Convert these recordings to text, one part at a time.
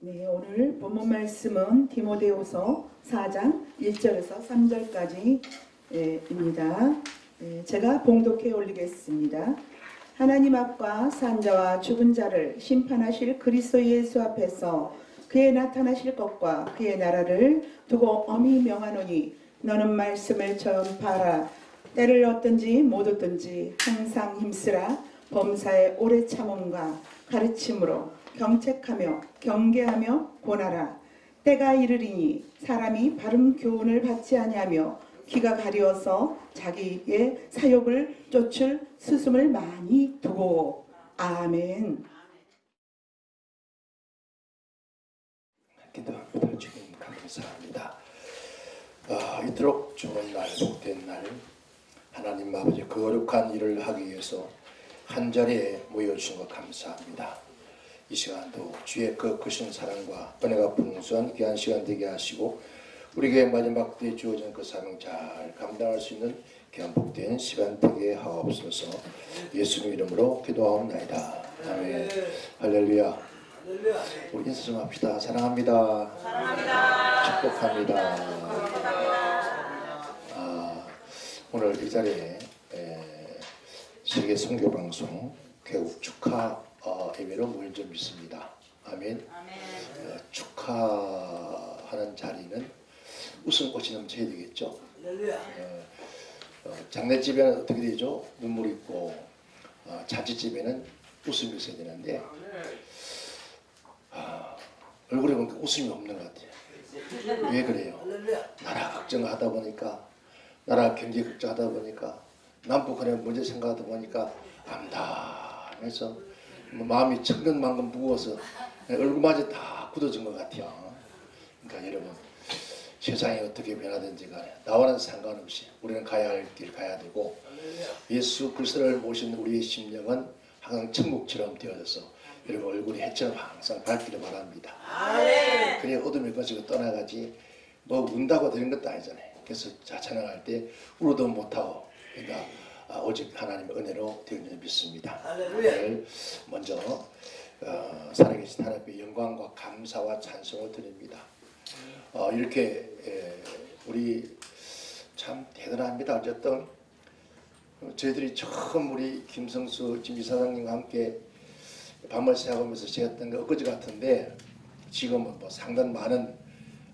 네, 오늘 본문 말씀은 디모데후서 4장 1절에서 3절까지입니다. 네, 제가 봉독해 올리겠습니다. 하나님 앞과 산자와 죽은 자를 심판하실 그리스도 예수 앞에서 그의 나타나실 것과 그의 나라를 두고 엄히 명하노니 너는 말씀을 전파하라 때를 얻든지 못 얻든지 항상 힘쓰라 범사의 오래 참음과 가르침으로 경책하며 경계하며 권하라 때가 이르리니 사람이 바른 교훈을 받지 아니하며 귀가 가려워서 자기의 사욕을 쫓을 스승을 많이 두고 아멘. 기도합니다. 주님 감사합니다. 아, 이토록 좋은 날, 복된 날, 하나님 아버지 거룩한 일을 하기 위해서 한 자리에 모여주신 것 감사합니다. 이 시간도 주의 그 크신 사랑과 은혜가 풍성한 귀한 시간 되게 하시고 우리에게 마지막 때에 주어진 그 사명 잘 감당할 수 있는 귀한 복된 시간 되게 하옵소서 예수님 이름으로 기도하옵나이다. 아멘. 할렐루야. 우리 인사 좀 합시다. 사랑합니다. 사랑합니다. 축복합니다. 아, 오늘 이 자리에 에, 세계 선교 방송 개국 축하 어, 예배로 모인 줄 믿습니다. 아멘. 어, 축하하는 자리는 웃음꽃이 넘쳐야 되겠죠. 어, 어, 장례집에는 어떻게 되죠? 눈물이 있고 어, 잔치집에는 웃음이 있어야 되는데 아, 얼굴에 보니까 웃음이 없는 것 같아요. 왜 그래요? 나라 걱정하다 보니까 나라 경제 걱정하다 보니까 남북한의 문제 생각하다 보니까 암담해서 뭐 마음이 천근만근 무거워서 얼굴마저 다 굳어진 것 같아요. 그러니까 여러분 세상이 어떻게 변하든지 간에 나와는 상관없이 우리는 가야 할 길 가야 되고 예수 그리스도를 모신 우리의 심령은 항상 천국처럼 되어져서 여러분 얼굴이 해처럼 항상 밝기를 바랍니다. 그래 어둠의 것을 떠나가지 뭐 운다고 되는 것도 아니잖아요. 그래서 자 찬양할 때 울어도 못하고 그러니까 아, 오직 하나님의 은혜로 되는 줄 믿습니다. 오늘 먼저 어, 살아계신 하나님의 영광과 감사와 찬송을 드립니다. 어, 이렇게 에, 우리 참 대단합니다. 어쨌든 어, 저희들이 처음 우리 김성수 지사장님과 함께 밤을 새하면서 지냈던 거 엊그제 같은데 지금은 뭐 상당 많은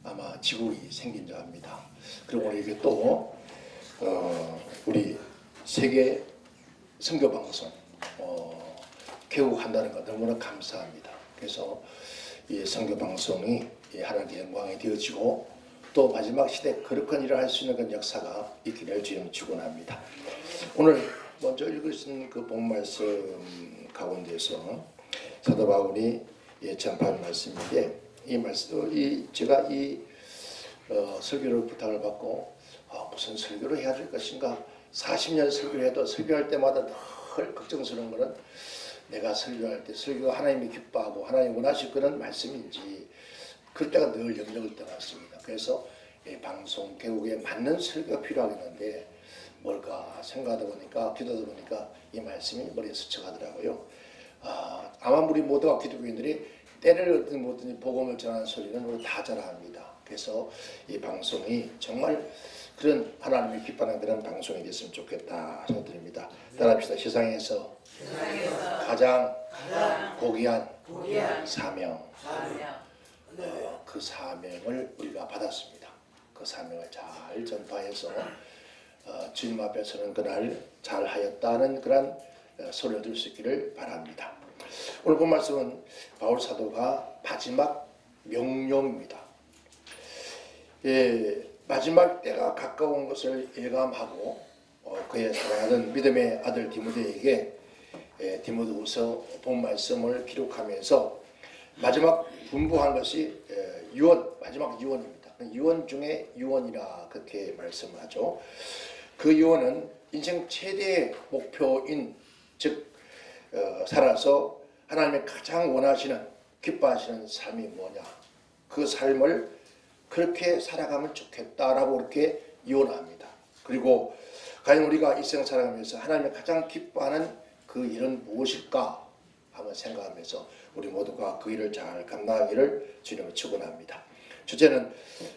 아마 지국이 생긴 줄 압니다. 그리고 이게 또 어, 우리 세계 선교 방송 어, 개국한다는 거 너무나 감사합니다. 그래서 이 선교 방송이 이 하나님의 영광이 되어지고 또 마지막 시대 거룩한 일을 할 수 있는 그런 역사가 있기를 주님 축원합니다. 오늘 먼저 읽으신 그 본말씀 가운데서 사도 바울이 예, 전파한 말씀인데 이 말씀 이 제가 이 어, 설교를 부탁을 받고 어, 무슨 설교를 해야 될 것인가 40년 설교를 해도 설교할 때마다 늘 걱정스러운 거는 내가 설교할 때 설교가 하나님이 기뻐하고 하나님 원하실 그런 말씀인지 그럴 때가 늘 영역을 떠났습니다. 그래서 이 방송 개국에 맞는 설교가 필요하겠는데 뭘까 생각하다 보니까 기도하다 보니까 이 말씀이 머리에 스쳐가더라고요. 아, 아마 우리 모두가 기독교인들이 때를 얻든 못든 복음을 전하는 소리는 다잘 압니다. 그래서 이 방송이 정말 그런 하나님이 기뻐하는 그런 방송이 됐으면 좋겠다 생각드립니다. 따라합시다. 세상에서, 가장, 고귀한, 사명, 어, 그 사명을 우리가 받았습니다. 그 사명을 잘 전파해서 어, 주님 앞에 서는 그날 잘 하였다는 그런 어, 소리를 들을 수 있기를 바랍니다. 오늘 본 말씀은 바울 사도가 마지막 명령입니다. 예, 마지막 때가 가까운 것을 예감하고 어, 그의 사랑하는 믿음의 아들 디모데에게 예, 디모데후서 본 말씀을 기록하면서 마지막 분부한 것이 예, 유언 마지막 유언입니다. 유언 중에 유언이라 그렇게 말씀을 하죠. 그 유언은 인생 최대의 목표인 즉 어, 살아서 하나님의 가장 원하시는 기뻐하시는 삶이 뭐냐 그 삶을 그렇게 살아가면 좋겠다라고 그렇게 유언합니다. 그리고 과연 우리가 일생 살아가면서 하나님의 가장 기뻐하는 그 일은 무엇일까 한번 생각하면서 우리 모두가 그 일을 잘 감당하기를 주님을 축원합니다. 주제는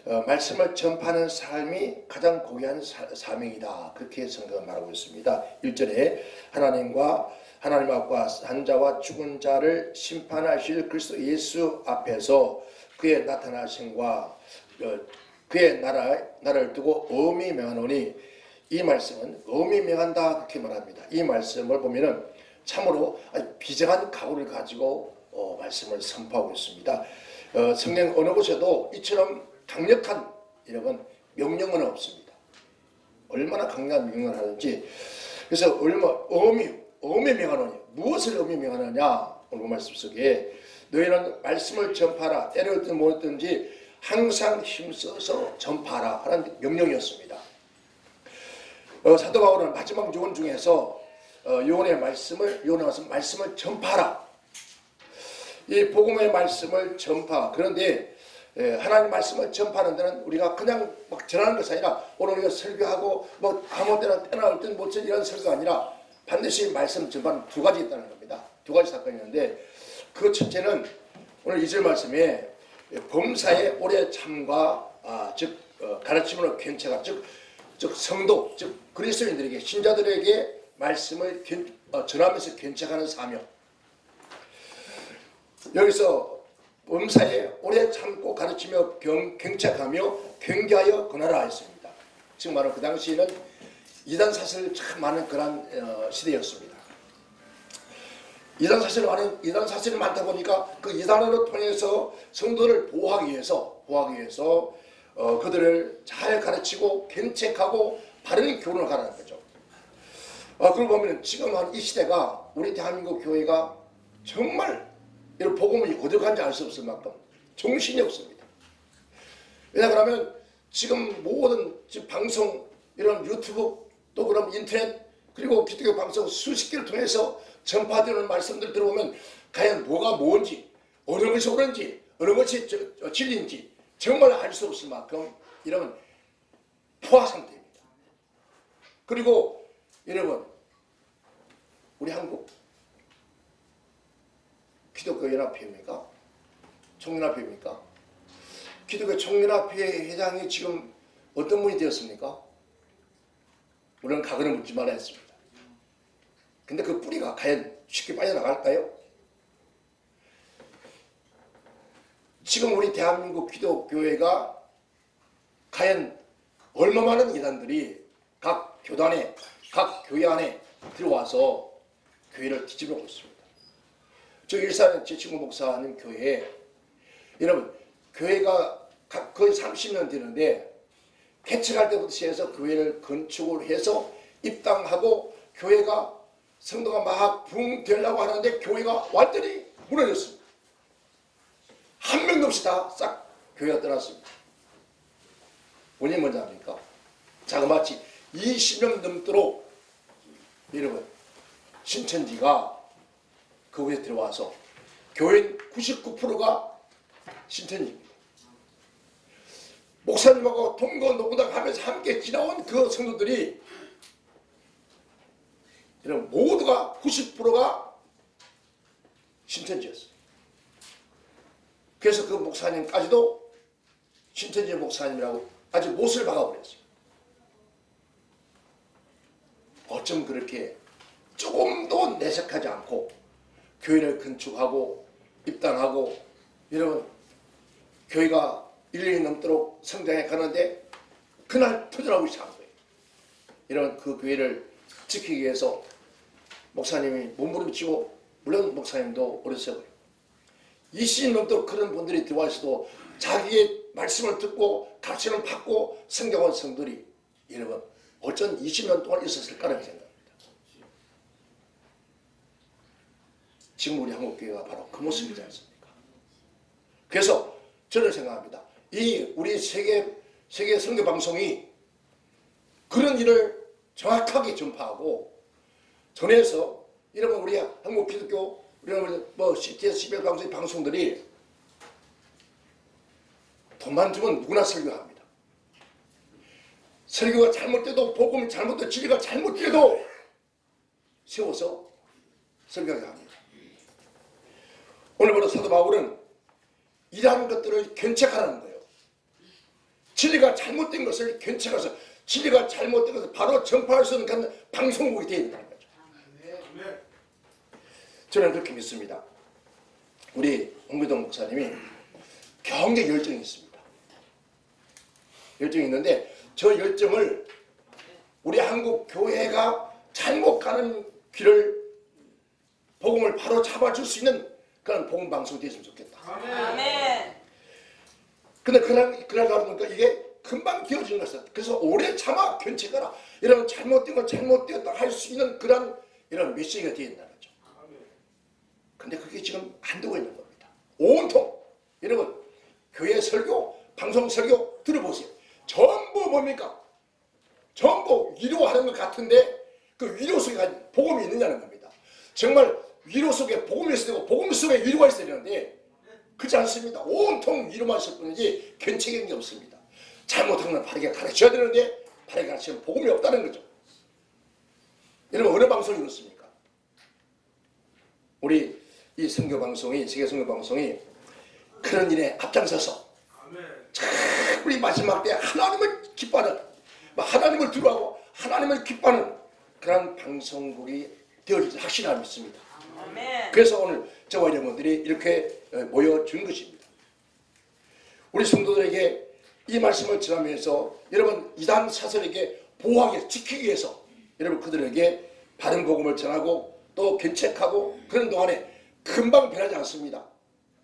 어, 말씀을 전파하는 삶이 가장 고귀한 사, 사명이다. 그렇게 성경은 말하고 있습니다. 1절에 하나님과 하나님 앞과 산자와 죽은 자를 심판하실 그리스도 예수 앞에서 그의 나타나심과 어, 그의 나라, 나라를 두고 어미 명하노니 이 말씀은 어미 명한다 그렇게 말합니다. 이 말씀을 보면은 참으로 비장한 각오를 가지고 어, 말씀을 선포하고 있습니다. 어, 성경 어느 곳에도 이처럼 강력한 이런 명령은 없습니다. 얼마나 강력한 명령을 하는지 그래서 얼마 어미 어미 명하노니 무엇을 어미 명하느냐 오늘 그 말씀 속에 너희는 말씀을 전파하라 때려든 뭐든지 항상 힘써서 전파하라 하는 명령이었습니다. 어, 사도 바울은 마지막 요원 중에서 어, 요원의 말씀을 요원의 말씀, 말씀을 전파하라. 이 복음의 말씀을 전파. 그런데 예, 하나님 말씀을 전파하는 데는 우리가 그냥 막 전하는 것이 아니라 오늘 우리가 설교하고 뭐 아무 때나 때나 올땐 못전 이런 설교가 아니라 반드시 말씀 전파는 두 가지 있다는 겁니다. 두 가지 사건이 있는데 그 첫째는 오늘 이 절 말씀에 범사에 오래 참과 아, 즉 어, 가르침으로 괜찮아 즉, 즉 성도 즉 그리스도인들에게 신자들에게 말씀을 견, 어, 전하면서 견책하는 사명 여기서 범사에 오래 참고 가르치며 경, 경책하며 경계하여 권하라 했습니다. 즉 말은 그 당시에는 이단 사슬 참 많은 그런 어, 시대였습니다. 이단 사실이 많은 이단 사실이 많다 보니까 그 이단으로 통해서 성도를 보호하기 위해서 보호하기 위해서 어, 그들을 잘 가르치고 견책하고 바른 교훈을 가라는 거죠. 어, 그걸 보면 지금 한 이 시대가 우리 대한민국 교회가 정말 이런 복음이 어디 간지 알 수 없을 만큼 정신이 없습니다. 왜냐 그러면 지금 모든 지금 방송 이런 유튜브 또 그럼 인터넷 그리고 기독교 방송 수십 개를 통해서 전파되는 말씀들 들어보면 과연 뭐가 뭔지 어느 것이 옳은지 어느 것이 진리인지 정말 알 수 없을 만큼 이런 포화 상태입니다. 그리고 여러분 우리 한국 기독교 연합회입니까? 총연합회입니까? 기독교 총연합회 회장이 지금 어떤 분이 되었습니까? 우리는 과거를 묻지 말아야 했습니다. 근데 그 뿌리가 과연 쉽게 빠져나갈까요? 지금 우리 대한민국 기독교회가 과연 얼마 많은 이단들이 각 교단에, 각 교회 안에 들어와서 교회를 뒤집어고 있습니다. 저 일산의 제 친구 목사님 교회에 여러분 교회가 거의 30년 되는데 개척할 때부터 시작해서 교회를 건축을 해서 입당하고 교회가 성도가 막 붕 되려고 하는데 교회가 완전히 무너졌습니다. 한 명도 없이 다 싹 교회가 떠났습니다. 원인이 뭔지 압니까? 자그마치 20년 넘도록 여러분 신천지가 그곳에 들어와서 교인 99%가 신천지입니다. 목사님하고 동거 노고당 하면서 함께 지나온 그 성도들이 이런 모두가 90%가 신천지였어요. 그래서 그 목사님까지도 신천지 목사님이라고 아주 못을 박아버렸어요. 어쩜 그렇게 조금도 내색하지 않고 교회를 건축하고 입당하고 여러분 교회가 1년이 넘도록 성장해 가는데 그날 터져나오기 시작한 거예요. 이런 그 교회를 지키기 위해서 목사님이 몸부림치고 물론 목사님도 오래 세워요. 20년 넘도록 그런 분들이 들어와서도 자기의 말씀을 듣고 가르침을 받고 성경원 성들이 여러분 어쩐 20년 동안 있었을까라는 생각합니다. 지금 우리 한국교회가 바로 그 모습이지 않습니까? 그래서 저는 생각합니다. 이 우리 세계 세계 선교 방송이 그런 일을 정확하게 전파하고 전해서 이러면 우리 한국 기독교 우리는 뭐 CTS, CBS 방송의 방송들이 돈만 주면 누구나 설교합니다. 설교가 잘못돼도 복음이 잘못돼도 진리가 잘못돼도 세워서 설교하게 합니다. 오늘부터 사도 바울은 이러한 것들을 견책하라는 거예요. 진리가 잘못된 것을 견책해서 진리가 잘못된 것을 바로 전파할 수 있는 방송국이 된다는 거죠. 저는 그렇게 믿습니다. 우리 홍기동 목사님이 굉장히 열정이 있습니다. 열정이 있는데 저 열정을 우리 한국 교회가 잘못 가는 길을 복음을 바로 잡아줄 수 있는 그런 복음 방송이 됐으면 좋겠다. 아멘. 근데 그날 그날 가보니까 이게 금방 기어지는 것이다. 그래서 오래 참아 견책하라. 이런 잘못된 건 잘못되었다 할 수 있는 그런 이런 메시지가 되어 그게 지금 안 되고 있는 겁니다. 온통 여러분 교회 설교, 방송 설교 들어보세요. 전부 뭡니까? 전부 위로하는 것 같은데 그 위로 속에 복음이 있느냐는 겁니다. 정말 위로 속에 복음이 있어야 되고 복음 속에 위로가 있어야 되는데 그렇지 않습니다. 온통 위로만 있을 뿐이지 견책인 게 없습니다. 잘못한 건 바르게 가르쳐야 되는데 바르게 가르치면 복음이 없다는 거죠. 여러분 어느 방송이 그렇습니까? 우리 이 선교 방송이 세계 선교 방송이 그런 일에 앞장서서 참 우리 마지막 때 하나님을 기뻐하는 뭐 하나님을 두려워하고 하나님을 기뻐하는 그런 방송국이 되어질 확신을 믿습니다. 아멘. 그래서 오늘 저와 여러분들이 이렇게 어, 모여준 것입니다. 우리 성도들에게 이 말씀을 전하면서 여러분 이단 사설에게 보호하기 지키기 위해서 여러분 그들에게 바른 복음을 전하고 또 견책하고 그런 동안에 금방 변하지 않습니다.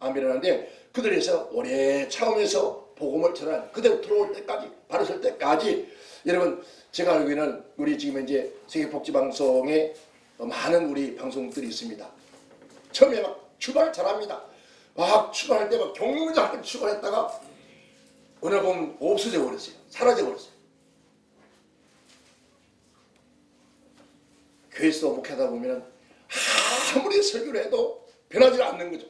안 변하는데 그들에서 오래 참으면서 복음을 전하는 그대로 들어올 때까지 설 때까지 여러분 제가 알기에는 우리 지금 이제 세계복지방송에 많은 우리 방송들이 있습니다. 처음에 막 출발 잘합니다. 막 출발할 때 막 경륜을 출발했다가 어느 날 보면 없어져 버렸어요. 사라져 버렸어요. 교회에서 목회하다 보면 아무리 설교를 해도 변하지 않는 거죠.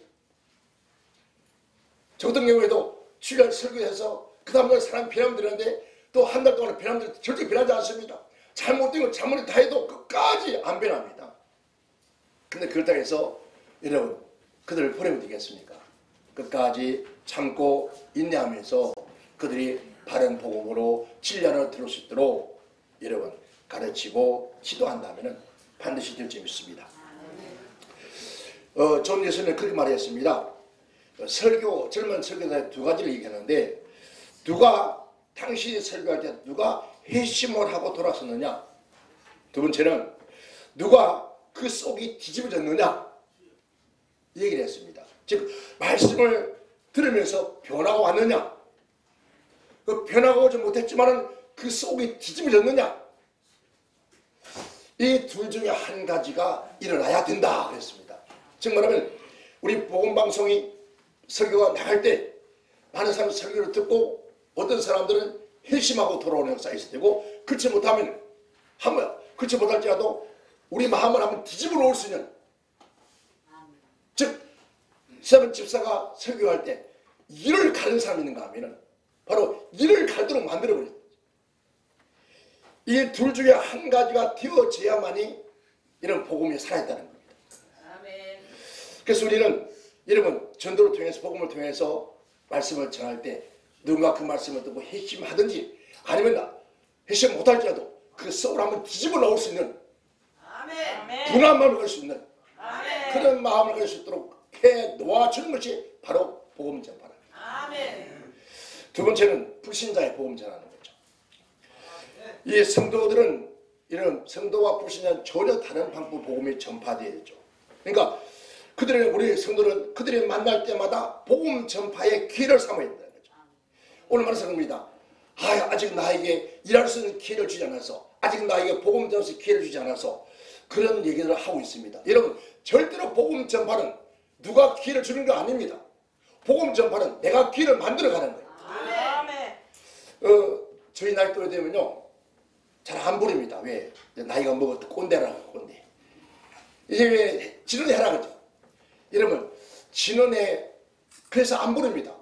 저 같은 경우에도 주일 설교해서 그 다음날 사람 변함 되는데 또 한 달 동안 변함 되는데 절대 변하지 않습니다. 잘못된 걸 잘못을 다 해도 끝까지 안 변합니다. 근데 그렇다고 해서 여러분 그들을 보내면 되겠습니까? 끝까지 참고 인내하면서 그들이 바른 복음으로 진리를 들을 수 있도록 여러분 가르치고 지도한다면 반드시 될줄 믿습니다. 어, 존 예수는 그렇게 말했습니다. 어, 설교 젊은 설교자 두 가지를 얘기하는데 누가 당신이 설교할 때 누가 회심을 하고 돌아섰느냐 두 번째는 누가 그 속이 뒤집어졌느냐 이 얘기를 했습니다. 즉 말씀을 들으면서 변화가 왔느냐 그 변화가 오지 못했지만은 그 속이 뒤집어졌느냐 이 둘 중에 한 가지가 일어나야 된다 그랬습니다. 즉 말하면 우리 복음방송이 설교가 나갈 때 많은 사람이 설교를 듣고 어떤 사람들은 회심하고 돌아오는 역사가 있어야 되고 그렇지 못하면 한번 그렇지 못할지라도 우리 마음을 한번 뒤집어 놓을 수 있는 즉 세븐 집사가 설교할 때 일을 가는 사람이 있는가 하면은 바로 일을 갈도록 만들어버려요. 이둘 중에 한 가지가 되어져야만이 이런 복음이 살아있다는 겁니다. 그래서 우리는 여러분 전도를 통해서 복음을 통해서 말씀을 전할 때 누군가 그 말씀을 듣고 회심하든지 아니면 회심 못할지라도 그 속을 한번 뒤집어 놓을 수 있는. 분한 마음을 가질 수 있는 아멘. 그런 마음을 가질 수 있도록 해 놓아주는 것이 바로 복음. 아멘. 두 번째는 불신자의 복음 전하는 거죠. 이 성도들은 이런 성도와 불신자는 전혀 다른 방법 복음이 전파되죠. 그러니까 그들의 우리 성도는 그들이 만날 때마다 복음 전파의 기회를 삼아야 된다는 거죠. 오늘 말씀입니다. 아, 아직 나에게 일할 수 있는 기회를 주지 않아서 아직 나에게 복음 전수 기회를 주지 않아서 그런 얘기를 하고 있습니다. 여러분 절대로 복음 전파는 누가 기회를 주는 거 아닙니다. 복음 전파는 내가 기회를 만들어 가는 거예요. 아멘. 어, 저희 나이 또래 되면요 잘 안 부릅니다. 왜? 나이가 먹어도 꼰대라 꼰대. 이제 왜 진언해 하라 그죠? 여러분 진언해 그래서 안 부릅니다.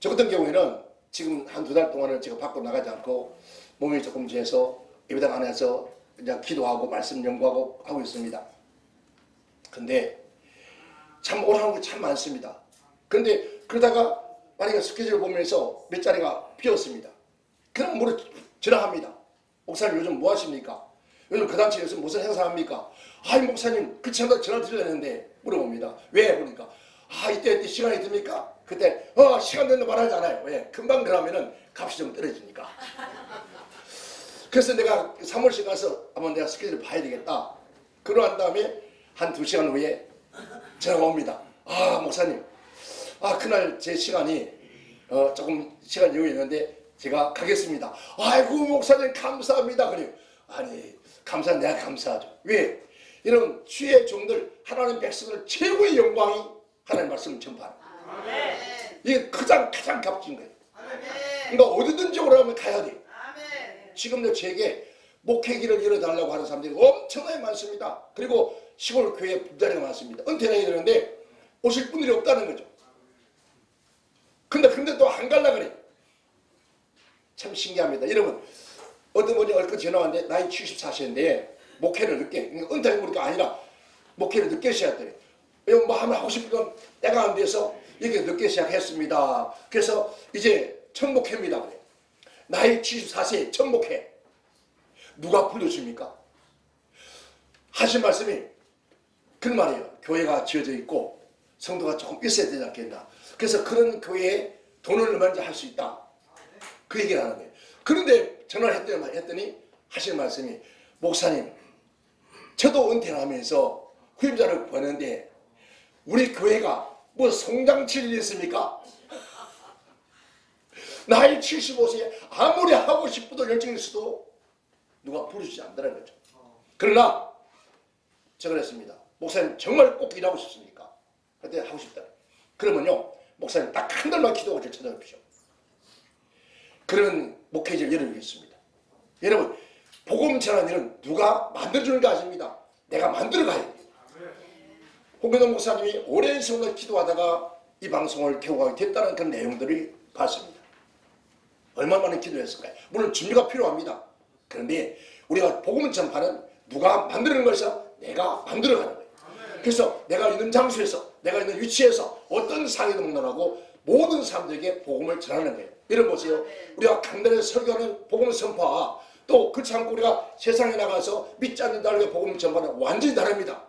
저 같은 경우에는 지금 한 두 달 동안은 제가 밖으로 나가지 않고 몸이 조금 지해서 예배당 안에서 그냥 기도하고 말씀 연구하고 하고 있습니다. 근데 참 오라는 게 참 많습니다. 그런데 그러다가 만약에 스케줄 보면서 몇 자리가 비었습니다. 그럼 물어 전화합니다. 목사님 요즘 뭐 하십니까? 요즘 그 단체에서 무슨 행사합니까? 아이 목사님 그 친구가 전화 드리려는데 물어봅니다. 왜? 보니까 아 이때 이때 시간이 듭니까? 그때 어 시간 된다 말하잖아요. 왜? 금방 그러면은 값이 좀 떨어지니까. 그래서 내가 사무실 가서 한번 내가 스케줄을 봐야 되겠다. 그러고 한 다음에 한 두 시간 후에 전화가 옵니다. 아 목사님, 아 그날 제 시간이 어, 조금 시간 여유 있는데 제가 가겠습니다. 아이고 목사님 감사합니다. 그래요. 아니 감사 내가 감사하죠. 왜? 이런 주의 종들 하나님 백성들 최고의 영광이 하나님 말씀을 전파하는 거예요. 이게 가장 가장 값진 거예요. 그러니까 어디든지 오라면 가야 돼. 지금도 제게 목회기를 열어달라고 하는 사람들이 엄청나게 많습니다. 그리고 시골 교회 부자리가 많습니다. 은퇴나이 되는데 오실 분들이 없다는 거죠. 근데 근데 또 안 갈라 그래. 참 신기합니다. 여러분 어떤 분이 얼핏 전화 왔는데 나이 74세인데 목회를 늦게 그러니까 은퇴하는 거니까 아니라 목회를 늦게 시작했더니 뭐 하면 하고 건 때가 안 돼서 이렇게 늦게 시작했습니다. 그래서 이제 천목회입니다. 그래. 나이 74세 천목회 누가 불러줍니까? 하신 말씀이 그런 말이에요. 교회가 지어져 있고 성도가 조금 있어야 되지 않겠나. 그래서 그런 교회에 돈을 넣으면 할수 있다. 그 얘기를 하는 거예요. 그런데 전화를 했더니, 했더니 하신 말씀이 목사님 저도 은퇴를 하면서 후임자를 구하는데 우리 교회가 뭐 성장치를 있습니까? 나이 75세에 아무리 하고 싶어도 열정이 있어도 누가 부르시지 않더라는 거죠. 그러나 제가 그랬습니다. 목사님 정말 꼭 일하고 싶습니까? 그때 하고 싶다. 그러면요 목사님 딱 한 달만 기도하고 저 찾아오십시오. 그런 목회지를 열어주겠습니다. 여러분 복음 전하는 일은 누가 만들어주는 게 아닙니다. 내가 만들어 가야 돼요. 홍근동 목사님이 오랜 세월 기도하다가 이 방송을 켜고하게 됐다는 그런 내용들을 봤습니다. 많은 기도했을까요? 물론 준비가 필요합니다. 그런데 우리가 복음 전파는 누가 만드는 것이라 내가 만들어가는 거예요. 그래서 내가 있는 장소에서 내가 있는 위치에서 어떤 상의도 먹느라고 모든 사람들에게 복음을 전하는 거예요. 여러분 보세요. 우리가 강단에서 설교하는 복음 선파 또 그렇지 않고 우리가 세상에 나가서 믿지 않는 자에게 복음 전파는 완전히 다릅니다.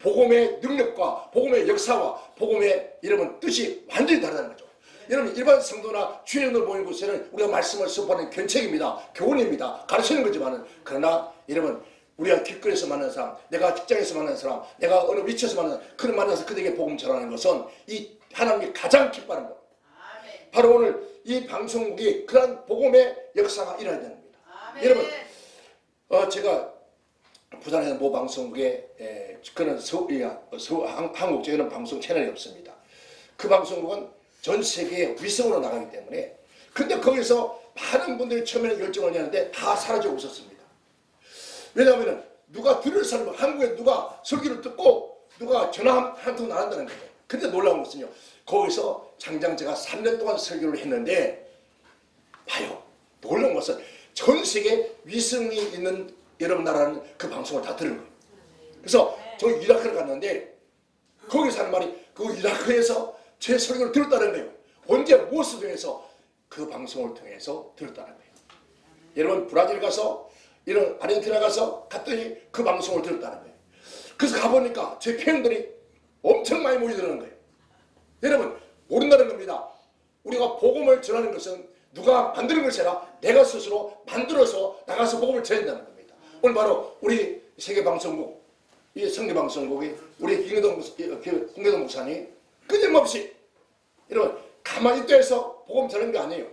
복음의 능력과 복음의 역사와 복음의 여러분 뜻이 완전히 다르다는 거죠. 여러분 일반 성도나 주연을 보이는 곳에는 우리가 말씀을 선포하는 견책입니다. 교훈입니다. 가르치는 거지만은 그러나 여러분 우리가 길거리에서 만나는 사람, 내가 직장에서 만나는 사람, 내가 어느 위치에서 만나는 그런 만나서 그들에게 복음 전하는 것은 이 하나님이 가장 기뻐하는 것. 바로 오늘 이 방송국이 그런 복음의 역사가 일어나야 되는 겁니다. 아멘. 여러분, 어, 제가 부산에 모 방송국에 에, 그런 서, 이, 서, 한, 한국적인 방송 채널이 없습니다. 그 방송국은 전 세계에 위성으로 나가기 때문에 근데 거기서 많은 분들이 처음에는 열정을 내는데 다 사라지고 있었습니다. 왜냐하면 누가 들을 사람 한국에 누가 설교를 듣고 누가 전화 한통 나간다는 거예요. 근데 놀라운 것은요. 거기서 장장 제가 3년 동안 설교를 했는데 봐요. 놀라운 것은 전 세계 위성이 있는 여러 나라는 그 방송을 다 들은 거예요. 그래서 저 이라크를 갔는데 거기 사는 말이 그 이라크에서 제 설교를 들었다는 거예요. 언제 무엇을 통해서 그 방송을 통해서 들었다는 거예요. 여러분 브라질 가서 이런 아르헨티나 가서 갔더니 그 방송을 들었다는 거예요. 그래서 가보니까 제 팬들이 엄청 많이 모이더라는 거예요. 여러분 모른다는 겁니다. 우리가 복음을 전하는 것은 누가 만드는 것이 아니라 내가 스스로 만들어서 나가서 복음을 전한다는 겁니다. 오늘 바로 우리 세계방송국 이 성계방송국이 우리 김계동 홍계동 목사님 끊임없이 여러분 가만히 떼서 복음 전하는 게 아니에요.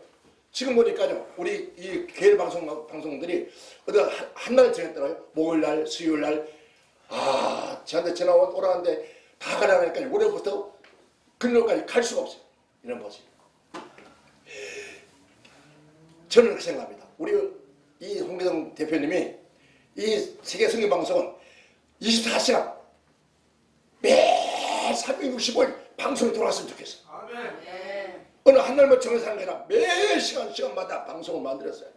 지금 보니까요 우리 이 개일 방송 방송들이 어디 한날 정했더라고요. 목요일 날, 수요일 날. 아 저한테 전화 오라는데 다 가라니까 올해부터 금요일까지 갈 수가 없어요. 이런 거지. 저는 그렇게 생각합니다. 우리 이 홍계동 대표님이 이 세계 성경 방송은 24시간 매 365일 방송이 돌아왔으면 좋겠어요. 아멘. 어느 한 날만 정해서 하는 게 아니라 매 시간 시간마다 방송을 만들었어요.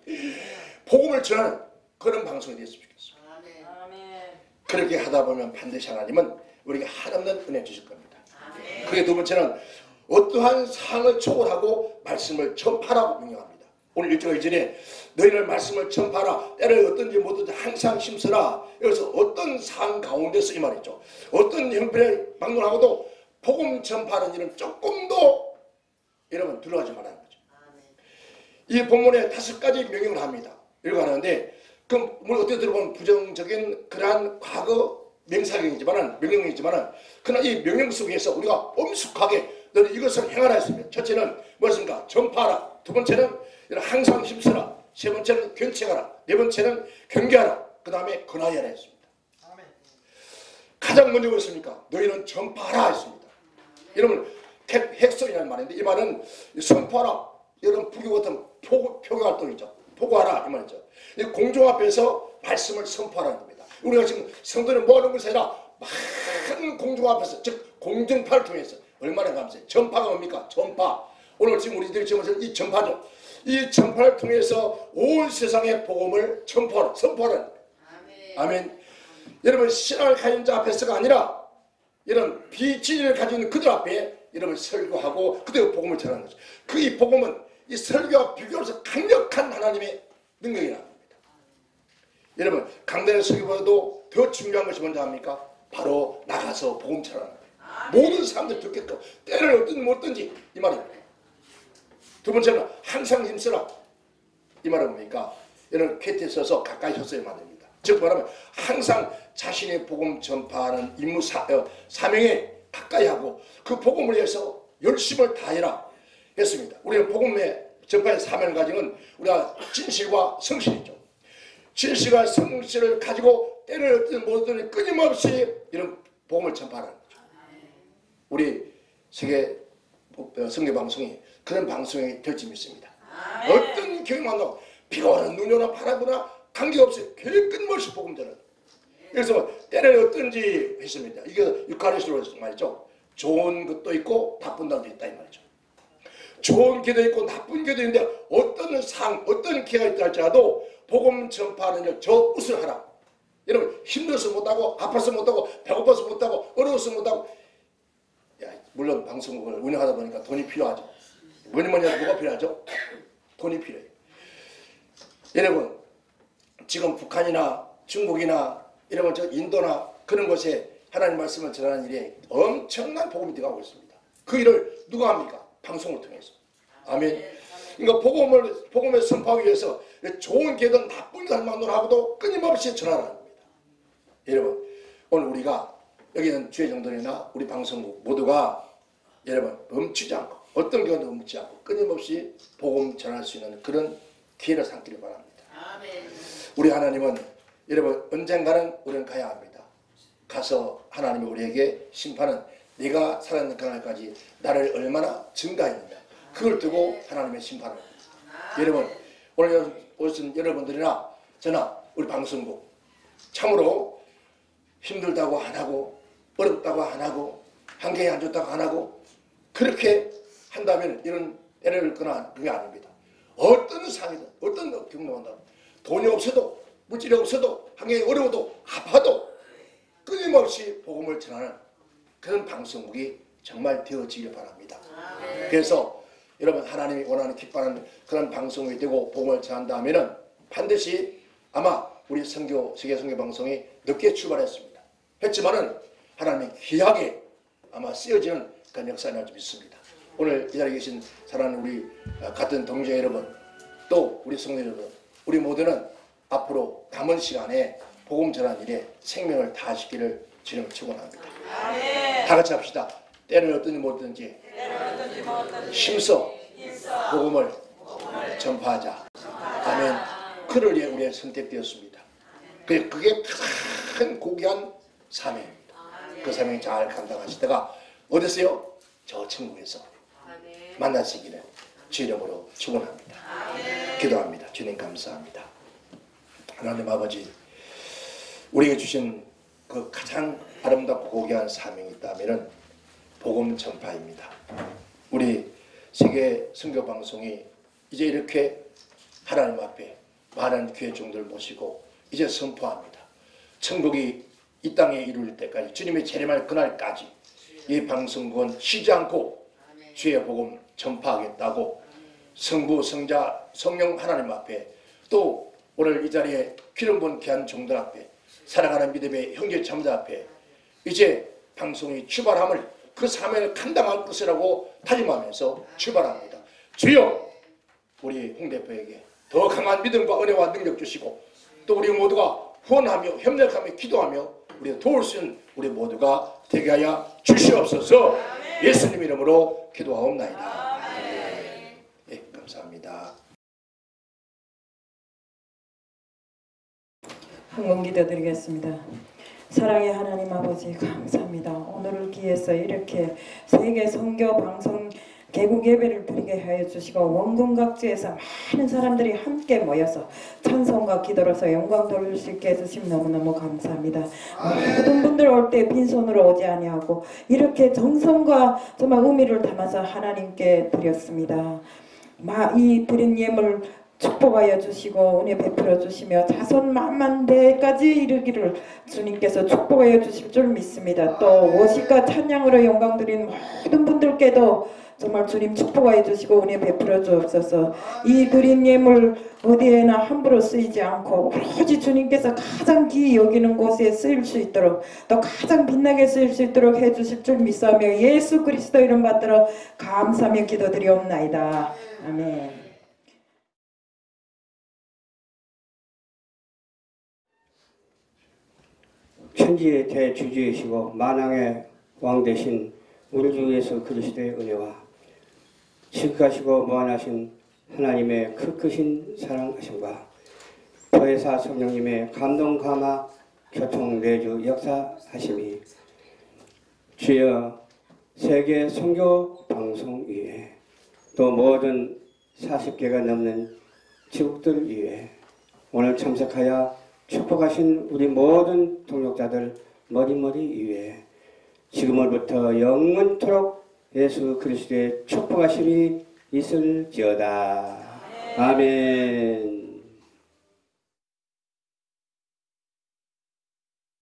복음을 전하는 그런 방송이 됐으면 좋겠어요. 아멘. 그렇게 하다 보면 반드시 하나님은 우리에게 한없는 은혜 주실 겁니다. 그게 두 번째는 어떠한 상을 초월하고 말씀을 전파라고 명령합니다. 오늘 일주일 이전에 너희는 말씀을 전파라 때를 어떤지 뭐든지 항상 힘쓰라 여기서 어떤 상 가운데서 이 말이죠. 어떤 형편을 막론하고도 복음 전파하는 일은 조금도 여러분 들어가지 말라는 거죠. 이 본문에 다섯 가지 명령을 합니다. 하는데 그럼 물론 어떻게 들어보면 부정적인 그러한 과거 명사경이지만은 명령이지만은 그러나 이 명령 속에서 우리가 엄숙하게 너는 이것을 행하라 했습니다. 첫째는 무엇인가 전파하라. 두 번째는 항상 힘쓰라. 세 번째는 견책하라. 네 번째는 경계하라. 그 다음에 권하여라 했습니다. 가장 먼저 무엇입니까? 너희는 전파하라 했습니다. 여러분 핵- 핵성이라는 말인데 이 말은 선포하라. 여러분 불교 같은 포고, 표교 활동이죠. 포고하라 이 말이죠. 이 공중 앞에서 말씀을 선포하라는. 우리가 지금 성도는 뭐 하는 것이 아니라 많은 공중 앞에서 즉 공중파를 통해서 얼마나 감사해. 전파가 뭡니까? 전파. 오늘 지금 우리들이 지금 이 전파죠. 이 전파를 통해서 온 세상의 복음을 전포하라. 선포하라는 거예요. 아멘. 여러분 신앙을 가진 자 앞에서가 아니라 이런 비진리를 가지고 있는 그들 앞에 여러분 설교하고 그들 복음을 전하는 거죠. 그 이 복음은 이 설교와 비교해서 강력한 하나님의 능력이라는 겁니다. 여러분 강단의 설교보다도 더 중요한 것이 뭔지 압니까? 바로 나가서 복음 전하는 거예요. 모든 사람들 듣게끔 때를 어떤 못든지 이 말입니다. 두 번째는 항상 힘쓰라. 이 말은 뭡니까? 여러분 쾌트에 서서 가까이 섰어야만 됩니다. 즉 말하면 항상 자신의 복음 전파하는 임무 사, 어, 사명에 가까이 하고 그 복음을 위해서 열심을 다해라 했습니다. 우리는 복음의 전파의 사명을 가지는 우리가 진실과 성실이죠. 진실과 성실을 가지고 때를 얻든 뭐든 끊임없이 이런 복음을 전파하는 거죠. 우리 세계 어, 성교 방송이 그런 방송이 될지 믿습니다. 어떤 교회 만나고 비가 오나 눈이 오나 바라거나 관계없이 교회 끊임없이 복음 전하는 그래서 때를 어떤지 했습니다. 이게 유카리스로 말이죠. 좋은 것도 있고 나쁜 날도 있다 이 말이죠. 좋은 기도 있고 나쁜 기도 있는데 어떤 상, 어떤 기회가 있다 할지라도 복음 전파하는 일저 웃을 하라. 여러분 힘들어서 못하고 아파서 못하고 배고파서 못하고 어려워서 못하고 야, 물론 방송국을 운영하다 보니까 돈이 필요하죠. 뭐니 뭐니 해도 뭐가 필요하죠? 돈이 필요해요. 여러분 지금 북한이나 중국이나 이런 저 인도나 그런 곳에 하나님 말씀을 전하는 일에 엄청난 복음이 들어가고 있습니다. 그 일을 누가 합니까? 방송을 통해서. 아멘. 그러니까 복음을 복음을 선포하기 위해서 좋은 기든 나쁜 기도만 하고도 끊임없이 전하라는 겁니다. 여러분 오늘 우리가 여기는 주의 정돈이나 우리 방송국 모두가 여러분 멈추지 않고 어떤 경우도 멈추지 않고 끊임없이 복음 전할 수 있는 그런 기회를 삼기를 바랍니다. 우리 하나님은 여러분 언젠가는 우리는 가야 합니다. 가서 하나님이 우리에게 심판은 네가 살아있는 그날까지 나를 얼마나 증가했느냐 그걸 두고 하나님의 심판을 여러분 오늘 오신 여러분들이나 저나 우리 방송국 참으로 힘들다고 안 하고 어렵다고 안 하고 환경이 안 좋다고 안 하고 그렇게 한다면 이런 때를 거나 그게 아닙니다. 어떤 상이든 어떤 경험한다 돈이 없어도 물질이 없어도 환경이 어려워도 아파도 끊임없이 복음을 전하는 그런 방송국이 정말 되어지길 바랍니다. 그래서 여러분 하나님이 원하는 기뻐하는 그런 방송이 되고 복음을 전한다면은 반드시 아마 우리 선교 세계 선교 방송이 늦게 출발했습니다. 했지만은 하나님이 귀하게 아마 쓰여지는 그런 역사를 날줄 믿습니다. 오늘 이 자리에 계신 사랑하는 우리 어, 같은 동지 여러분 또 우리 성도 여러분 우리 모두는 앞으로 남은 시간에 복음 전한 일에 생명을 다하시기를 주님을 축원합니다. 다 같이 합시다. 때를 어떤지 못든지 힘써 복음을 전파하자. 아멘. 그를 위해 우리가 선택되었습니다. 그- 그게 큰 고귀한 사명입니다. 그 사명 잘 감당하시다가 어디서요? 저 천국에서 만나시기를 주 이름으로 축원합니다. 기도합니다. 주님 감사합니다. 하나님 아버지 우리에게 주신 그 가장 아름답고 고귀한 사명이 있다면 복음 전파입니다. 우리 세계 선교 방송이 이제 이렇게 하나님 앞에 많은 교회 종들 모시고 이제 선포합니다. 천국이 이 땅에 이룰 때까지 주님의 재림할 그날까지 이 방송국은 쉬지 않고 주의 복음 전파하겠다고 성부 성자 성령 하나님 앞에 또 오늘 이 자리에 기름 본 귀한 종들 앞에 사랑하는 믿음의 형제 자매들 앞에 이제 방송이 출발함을 그 사명을 감당할 것이라고 다짐하면서 출발합니다. 주여 우리 홍 대표에게 더 강한 믿음과 은혜와 능력 주시고 또 우리 모두가 후원하며 협력하며 기도하며 우리 도울 수 있는 우리 모두가 되게 하여 주시옵소서 예수님 이름으로 기도하옵나이다. 예, 감사합니다. 한번 기도드리겠습니다. 사랑의 하나님 아버지 감사합니다. 오늘을 기해서 이렇게 세계 선교 방송 개국 예배를 드리게 하여 주시고 원군 각지에서 많은 사람들이 함께 모여서 찬송과 기도로서 영광 돌릴 수 있게 해주심 너무너무 감사합니다. 모든 분들 올 때 빈손으로 오지 아니하고 이렇게 정성과 정말 의미를 담아서 하나님께 드렸습니다. 마, 이 드린 예물 축복하여 주시고 은혜 베풀어 주시며 자손 만만 대까지 이르기를 주님께서 축복하여 주실 줄 믿습니다. 또 워십과 찬양으로 영광 드린 모든 분들께도 정말 주님 축복하여 주시고 은혜 베풀어 주옵소서. 이 드린 예물 어디에나 함부로 쓰이지 않고 오로지 주님께서 가장 귀히 여기는 곳에 쓰일 수 있도록 또 가장 빛나게 쓰일 수 있도록 해 주실 줄 믿사며 예수 그리스도 이름 받들어 감사하며 기도드리옵나이다. 아멘. 천지의 대주주이시고 만왕의 왕 되신 우리 주 예수 그리스도의 은혜와 지극하시고 무한하신 하나님의 크 크신 사랑하심과 보혜사 성령님의 감동 감화 교통 내주 역사하심이 주여 세계 선교 방송 위에 또 모든 40개가 넘는 지국들 위에 오늘 참석하여 축복하신 우리 모든 동역자들 머리머리 위에 지금으로부터 영원토록 예수 그리스도의 축복하심이 있을지어다. 아멘.